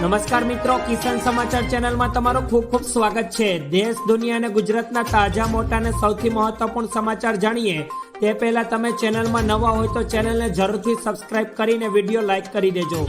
નમસ્કાર મિત્રો, કિસાન સમાચાર ચેનલમાં તમારું ખૂબ ખૂબ સ્વાગત છે. દેશ, દુનિયા અને ગુજરાતના તાજા, મોટા અને સૌથી મહત્વપૂર્ણ સમાચાર જાણીએ. તે પહેલા તમે ચેનલમાં નવા હોય તો ચેનલને જરૂરથી સબસ્ક્રાઇબ કરીને વીડિયો લાઇક કરી દેજો.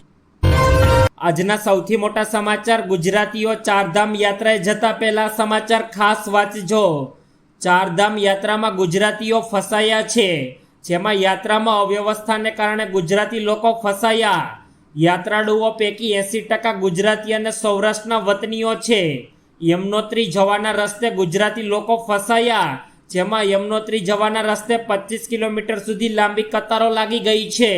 આજના સૌથી મોટા સમાચાર, ગુજરાતીઓ ચારધામ યાત્રાએ જતા પહેલા સમાચાર ખાસ વાંચજો. ચારધામ યાત્રામાં ગુજરાતીઓ ફસાયા છે. જેમાં યાત્રામાં અવ્યવસ્થાને કારણે ગુજરાતી લોકો ફસાયા. યાત્રાળુઓ પૈકી એંસી ટકા ગુજરાતી અને સૌરાષ્ટ્રના વતનીઓ છે. યમનોત્રી જવાના રસ્તે ગુજરાતી લોકો ફસાયા, જેમાં યમનોત્રી જવાના રસ્તે પચીસ કિલોમીટર સુધી લાંબી કતારો લાગી ગઈ છે.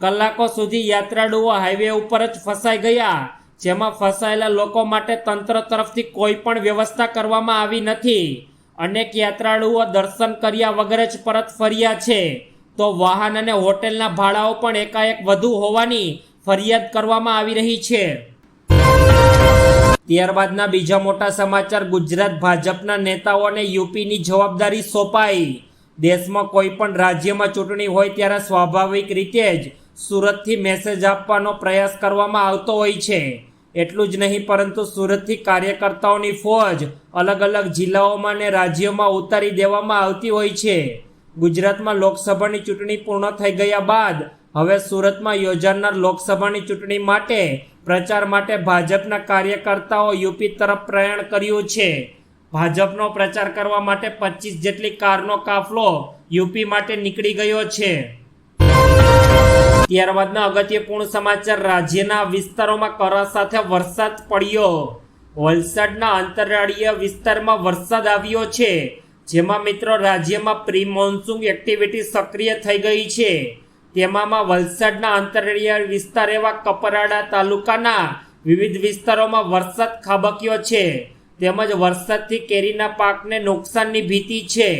કલાકો સુધી યાત્રાળુઓ હાઈવે ઉપર જ ફસાઈ ગયા, જેમાં ફસાયેલા લોકો માટે તંત્ર તરફથી કોઈ પણ વ્યવસ્થા કરવામાં આવી નથી. અનેક યાત્રાળુઓ દર્શન કર્યા વગર જ પરત ફર્યા છે. તો વાહન અને હોટેલના ભાડાઓ પણ એકાએક વધુ હોવાની ફરિયાદ કરવામાં આવી રહી છે. ત્યારબાદના બીજા મોટા સમાચાર, ગુજરાત ભાજપના નેતાઓને યુપીની જવાબદારી સોંપાઈ. દેશમાં કોઈ પણ રાજ્યમાં ચૂંટણી હોય ત્યારે સ્વાભાવિક રીતે જ સુરતથી મેસેજ આપવાનો પ્રયાસ કરવામાં આવતો હોય છે. એટલું જ નહીં, પરંતુ સુરતથી કાર્યકર્તાઓની ફોજ અલગ અલગ જિલ્લાઓમાં અને રાજ્યોમાં ઉતારી દેવામાં આવતી હોય છે. ગુજરાતમાં લોકસભાની ચૂંટણી પૂર્ણ થઈ ગયા બાદ હવે સુરતમાં યોજાનાર લોકસભાની ચૂંટણી માટે, પ્રચાર માટે ભાજપના કાર્યકર્તાઓ યુપી તરફ પ્રયાણ કર્યું છે. ભાજપનો પ્રચાર કરવા માટે પચીસ જેટલી કારનો કાફલો યુપી માટે નીકળી ગયો છે. ત્યારબાદના અગત્યપૂર્ણ સમાચાર, રાજ્યના વિસ્તારોમાં કરા સાથે વરસાદ પડ્યો. વલસાડના અંતરાળીય વિસ્તારમાં વરસાદ આવ્યો છે, જેમાં મિત્રો રાજ્યમાં પ્રી મોન્સૂન એક્ટિવિટી સક્રિય થઈ ગઈ છે. તેમાંમાં વલસાડના અંતરિયાળ વિસ્તાર એવા કપરાડા તાલુકાના વિવિધ વિસ્તારોમાં વરસાદ ખાબક્યો છે. તેમજ વરસાદથી કેરીના પાકને નુકસાનની ભીતિ છે.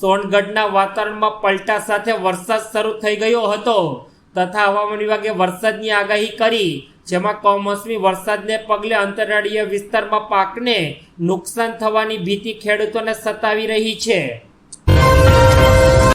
સોનગઢના વાતાવરણમાં પલટા સાથે વરસાદ શરૂ થઈ ગયો હતો. તથા હવામાન વિભાગે વરસાદની આગાહી કરી, જેમાં કમોસમી વરસાદને પગલે અંતરાળીય વિસ્તારમાં પાકને નુકસાન થવાની ભીતિ ખેડૂતોને સતાવી રહી છે.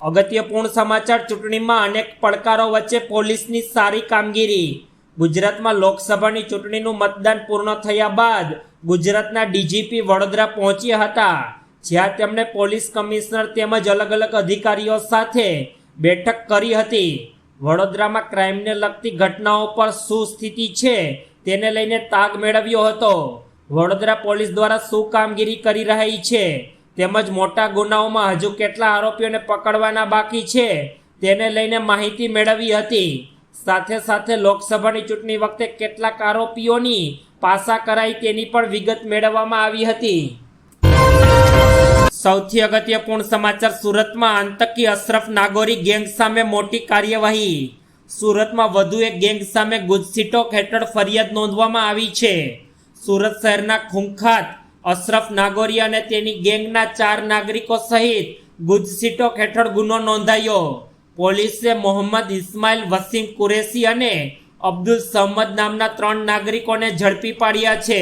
અગત્યપૂર્ણ સમાચાર, ચૂંટણીમાં અનેક પડકારો વચ્ચે પોલીસની સારી કામગીરી. ગુજરાતમાં લોકસભાની ચૂંટણીનું મતદાન પૂર્ણ થયા બાદ ગુજરાતના ડીજીપી વડોદરા પહોંચ્યા હતા, જ્યાં તેમણે પોલીસ કમિશનર તેમજ અલગ અલગ અધિકારીઓ સાથે બેઠક કરી હતી. વડોદરામાં ક્રાઇમને લગતી ઘટનાઓ પર શું સ્થિતિ છે તેને લઈને તાગ મેળવ્યો હતો. વડોદરા પોલીસ દ્વારા શું કામગીરી કરી રહી છે તેમજ મોટા ગુનાઓમાં હજુ કેટલા આરોપીઓને પકડવાના બાકી છે, તેને લઈને માહિતી મેળવી હતી. સાથે સાથે લોકસભાની ચૂંટણી વખતે કેટલાક આરોપીઓની પાસા કરાઈ તેની પણ વિગત મેળવવામાં આવી હતી. સૌથી અગત્યપૂર્ણ સમાચાર સુરતમાં આતંકી અશરફ નાગોરી ગેંગ સામે મોટી કાર્યવાહી. સુરતમાં વધુ એક ગેંગ સામે ગુજસીટોક હેઠળ ફરિયાદ નોંધવામાં આવી છે. સુરત શહેરના ખૂંખાત અશરફ નાગોરી અને તેની ગેંગના ચાર નાગરિકો સહિત ગુજસીટોક હેઠળ ગુનો નોંધાયો. પોલીસે મોહમ્મદ ઇસ્માઇલ વસીમ કુરેશી અને અબ્દુલ સહમદ નામના ત્રણ નાગરિકોને ઝડપી પાડ્યા છે.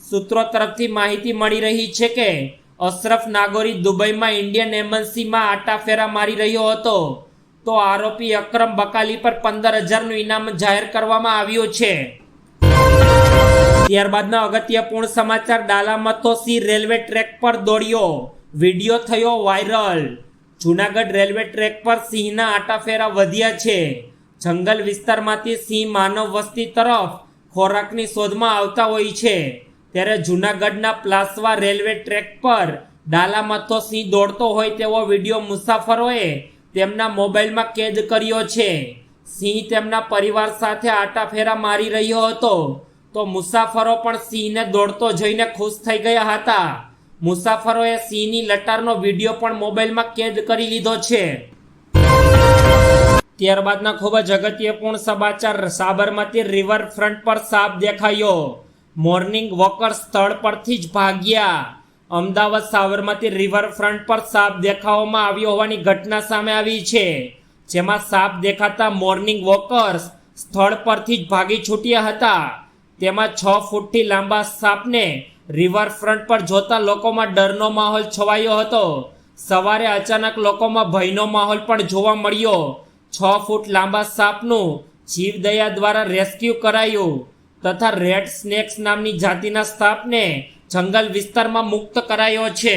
સૂત્રો તરફથી માહિતી મળી રહી છે કે અશરફ નાગોરી દુબઈમાં ઇન્ડિયન એમ્બસીમાં આટાફેરા મારી રહ્યો હતો. તો આરોપી અક્રમ બકાલી પર પંદર હજારનું ઇનામ જાહેર કરવામાં આવ્યું છે. ત્યારબાદના અગત્યપૂર્ણ સમાચાર ડાલામતો સી રેલવે ટ્રેક પર દોડ્યો. વીડિયો થયો વાયરલ. જૂનાગઢ રેલવે ટ્રેક પર સિંહના આટાફેરા વધ્યા છે. જંગલ વિસ્તારમાંથી સિંહ માનવ વસ્તી તરફ ખોરાકની શોધમાં આવતા હોય છે. ત્યારે જૂનાગઢના પ્લાસવા રેલવે ટ્રેક પર ડાલામથો સિંહ દોડતો હોય તેવો વીડિયો મુસાફરોએ તેમના મોબાઈલમાં કેદ કર્યો છે. સિંહ તેમના પરિવાર સાથે આટાફેરા મારી રહ્યો હતો. તો મુસાફરો પણ સિંહને દોડતો જોઈને ખુશ થઈ ગયા હતા. મુસાફરોએ સિંહની લટારનો વીડિયો પણ મોબાઈલમાં કેદ કરી લીધો છે. ત્યારબાદના ખૂબ જ અગત્યપૂર્ણ સમાચાર. સાબરમતી રિવરફ્રન્ટ પર સાપ દેખાયો. મોર્નિંગ વોકર સ્થળ પરથી જ ભાગ્યા. અમદાવાદ સાબરમતી રિવરફ્રન્ટ પર સાપ દેખાવામાં આવ્યો હોવાની ઘટના સામે આવી છે. જેમાં સાપ દેખાતા મોર્નિંગ વોકર્સ સ્થળ પરથી જ ભાગી છૂટ્યા હતા. તેમાં છ ફૂટથી લાંબા સાપને રિવરફ્રન્ટ પર જોતા લોકોમાં ડરનો માહોલ છવાયો હતો. સવારે અચાનક લોકોમાં ભયનો માહોલ પણ જોવા મળ્યો. છ ફૂટ લાંબા સાપનું જીવદયા દ્વારા રેસ્ક્યુ કરાયું તથા રેડ સ્નેક્સ નામની જાતિના સાપને જંગલ વિસ્તારમાં મુક્ત કરાયો છે.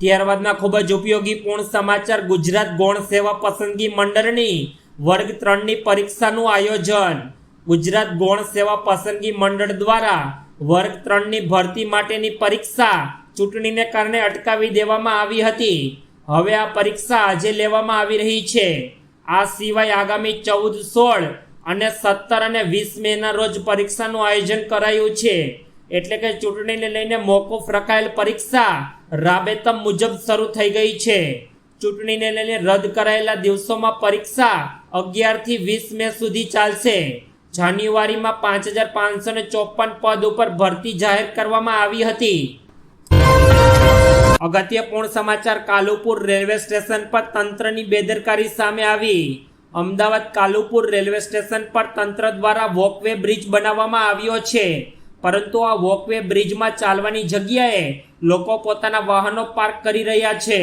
ત્યારબાદના ખૂબ જ ઉપયોગી પૂર્ણ સમાચાર ગુજરાત ગૌણ સેવા પસંદગી મંડળની વર્ગ ત્રણની પરીક્ષાનું આયોજન ગુજરાત ગૌણ સેવા પસંદગી મંડળ દ્વારા વર્ગ ત્રણની ભરતી માટેની પરીક્ષા ચૂંટણીને કારણે અટકાવી દેવામાં આવી હતી. હવે આ પરીક્ષા આજે લેવામાં આવી રહી છે. આ સિવાય આગામી ચૌદ, સોળ અને સત્તર અને વીસ મેના રોજ પરીક્ષાનું આયોજન કરાયું છે. એટલે કે ચૂંટણીને લઈને મોકૂફ રખાયેલ પરીક્ષા રાબેતમ મુજબ શરૂ થઈ ગઈ છે. ચૂંટણીને લઈને રદ કરાયેલા દિવસોમાં પરીક્ષા અગિયારથી વીસ મે સુધી ચાલશે. જાન્યુઆરીમાં પાંચ હજાર પાંચસો ને ચોપન પદ ઉપર ભરતી જાહેર કરવામાં આવી હતી. અગત્યપૂર્ણ સમાચાર કાલુપુર રેલવે સ્ટેશન પર તંત્રની બેદરકારી સામે આવી. અમદાવાદ કાલુપુર રેલવે સ્ટેશન પર તંત્ર દ્વારા વોકવે બ્રિજ બનાવવામાં આવ્યો છે. પરંતુ આ વોકવે બ્રિજમાં ચાલવાની જગ્યાએ લોકો પોતાના વાહનો પાર્ક કરી રહ્યા છે.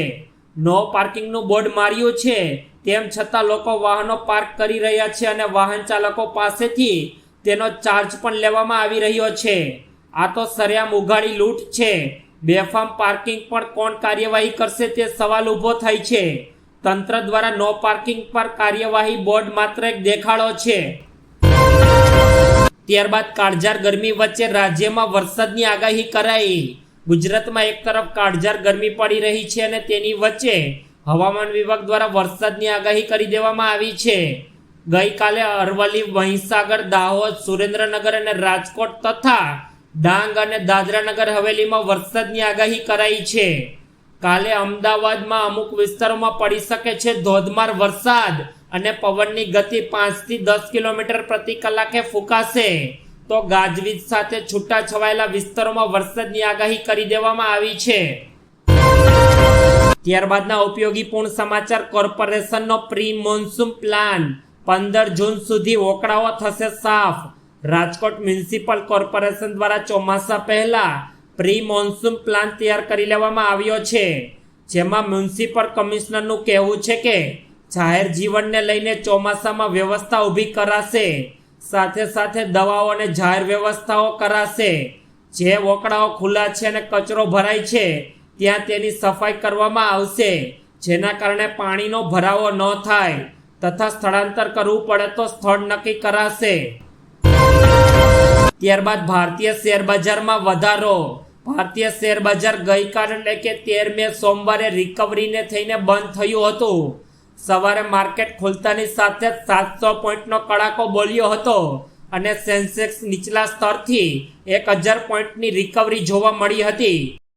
નો પાર્કિંગનું બોર્ડ માર્યું છે. તેમ છતાં લોકો વાહનો પાર્ક કરી રહ્યા છે અને વાહન ચાલકો પાસેથી તેનો ચાર્જ પણ લેવામાં આવી રહ્યો છે. આ તો સરેઆમ ઉઘાડી લૂંટ છે. બેફામ પાર્કિંગ પર કોણ કાર્યવાહી કરશે તે સવાલ ઊભો થાય છે. તંત્ર દ્વારા નો પાર્કિંગ પર કાર્યવાહી બોર્ડ માત્ર એક દેખાડો છે. ત્યારબાદ કાળઝાર ગરમી વચ્ચે રાજ્યમાં વરસાદની આગાહી કરાઈ. ગુજરાતમાં એક તરફ કાળઝાર ગરમી પડી રહી છે અને તેની વચ્ચે હવામાન વિભાગ દ્વારા વરસાદની આગાહી કરી દેવામાં આવી છે. ગઈકાલે અરવલ્લી, મહીસાગર, દાહોદ, સુરેન્દ્રનગર અને રાજકોટ તથા ડાંગ અને દાદરાનગર હવેલીમાં વરસાદની આગાહી કરાઈ છે. કાલે અમદાવાદમાં અમુક વિસ્તારોમાં પડી શકે છે ધોધમાર વરસાદ અને પવનની ગતિ પાંચથી દસ કિલોમીટર પ્રતિ કલાકે ફૂંકાશે. તો ગાજવીજ સાથે છૂટા છવાયેલા વિસ્તારોમાં વરસાદની આગાહી કરી દેવામાં આવી છે. ત્યારબાદના ઉપયોગી પૂર્ણ સમાચાર કોર્પોરેશનનો પ્રી મોન્સૂન પ્લાન. પંદર જૂન સુધી ઓકળાઓ થશે સાફ. રાજકોટ મ્યુનિસિપલ કોર્પોરેશન દ્વારા ચોમાસા પહેલા પ્રી મોન્સૂન પ્લાન તૈયાર કરી લેવામાં આવ્યો છે. જેમાં મ્યુનિસિપલ કમિશનરનું કહેવું છે કે જાહેર જીવનને લઈને ચોમાસામાં વ્યવસ્થા ઊભી કરાશે. સાથે સાથે દવાઓ અને જાહેર વ્યવસ્થાઓ કરાશે. જે વોકડાઓ ખુલ્લા છે અને કચરો ભરાય છે ત્યાં તેની સફાઈ કરવામાં આવશે. જેના કારણે પાણીનો ભરાવો ન થાય તથા સ્થળાંતર કરવું પડે તો સ્થળ નક્કી કરાશે. ત્યારબાદ ભારતીય શેર બજારમાં વધારો. ભારતીય શેર બજાર ગઈકાલ એટલે કે તેર મે સોમવારે રિકવરીને થઈને બંધ થયું હતું. સવારે માર્કેટ ખુલતાની સાથે સાતસો પોઈન્ટનો કડાકો બોલ્યો હતો અને સેન્સેક્સ નીચલા સ્તરથી એક હજાર પોઈન્ટની રિકવરી જોવા મળી હતી.